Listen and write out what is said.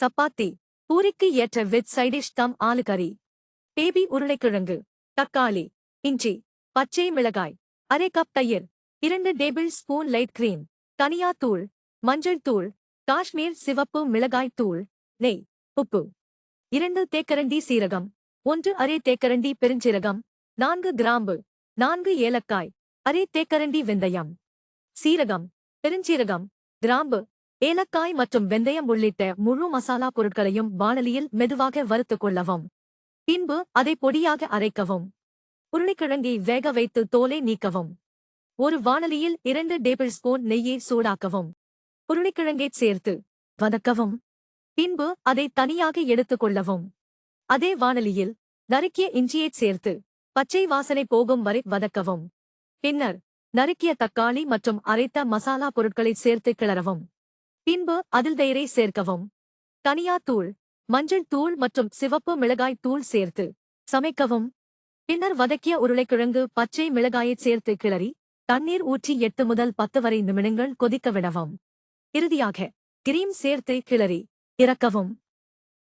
சப்பாத்தி. பூரிக்கு ஏற்ற with side dish தம் ஆலு கறி பேபி உருளைக்கிழங்கு தக்காளி இஞ்சி பச்சை மிளகாய் அரை கப் தயிர் இரண்டு டேபிள் ஸ்பூன் லைட் கிரீம் தனியா தூள் மஞ்சள் தூள் காஷ்மீர் சிவப்பு மிளகாய் தூள் நெய் உப்பு. இரண்டு தேக்கரண்டி சீரகம் ஒன்று அரை தேக்கரண்டி பெருஞ்சீரகம் நான்கு கிராம்பு நான்கு ஏலக்காய் அரை தேக்கரண்டி வெந்தயம். சீரகம் பெருஞ்சீரகம் கிராம்பு ஏலக்காய் மற்றும் வெந்தயம் உள்ளிட்ட முழு மசாலா பொருட்களையும் வாணலியில் மெதுவாக வறுத்துக் கொள்ளவும். பின்பு அதை பொடியாக அரைக்கவும். உருளைக்கிழங்கை வேக வைத்து தோலை நீக்கவும். ஒரு வாணலியில் இரண்டு டேபிள் ஸ்பூன் நெய்யை சூடாக்கவும். உருளைக்கிழங்கை சேர்த்து வதக்கவும். பின்பு அதை தனியாக எடுத்துக் கொள்ளவும். அதே வாணலியில் நறுக்கிய இஞ்சியை சேர்த்து பச்சை வாசனை போகும் வரை வதக்கவும். பின்னர் நறுக்கிய தக்காளி மற்றும் அரைத்த மசாலா பொருட்களை சேர்த்து கிளறவும். பின்பு அதில் தயிரை சேர்க்கவும். தனியா தூள் மஞ்சள் தூள் மற்றும் சிவப்பு மிளகாய் தூள் சேர்த்து சமைக்கவும். பின்னர் வதக்கிய உருளைக்கிழங்கு பச்சை மிளகாயைச் சேர்த்து கிளறி தண்ணீர் ஊற்றி எட்டு முதல் பத்து வரை நிமிடங்கள் கொதிக்க விடவும். இறுதியாக கிரீம் சேர்த்து கிளறி இறக்கவும்.